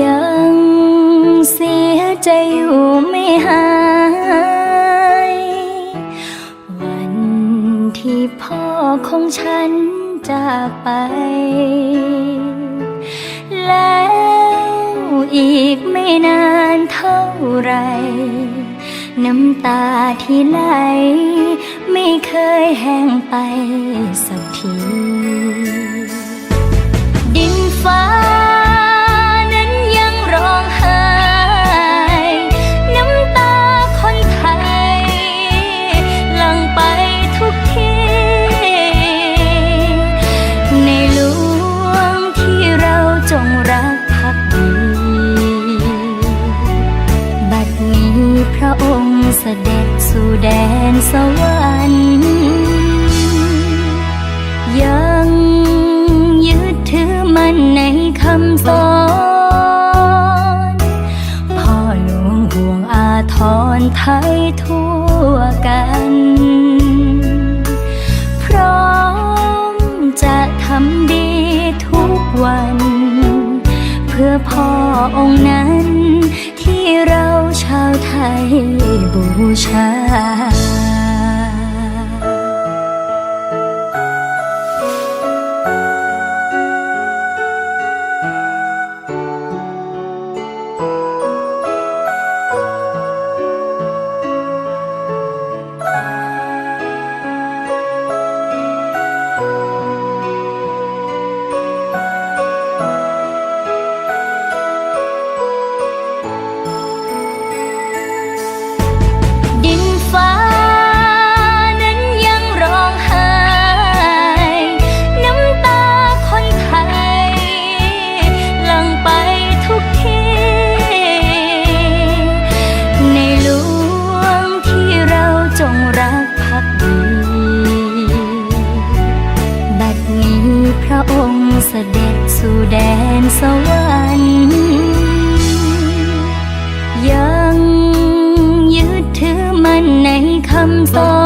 ยังเสียใจอยู่ไม่หาย วันที่พ่อของฉันจากไป แล้วอีกไม่นานเท่าไร น้ำตาที่ไหล ไม่เคยแห้งไปสักที แดนสวรรค์ยังยึดถือมันในคำสอนพ่อหลวงห่วงอาทรไทยทั่วกัน พร้อมจะทำดีทุกวัน เพื่อพ่อองค์นั้น บูชา คำสอ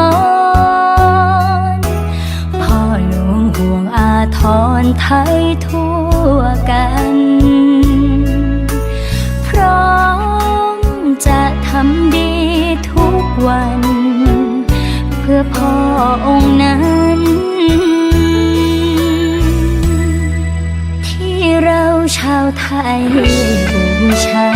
นพ่อหลวงห่วงอาทรไทยทั่วกัน พร้อมจะทำดีทุกวัน เพื่อพ่อองค์นั้นที่เราชาวไทยบูชา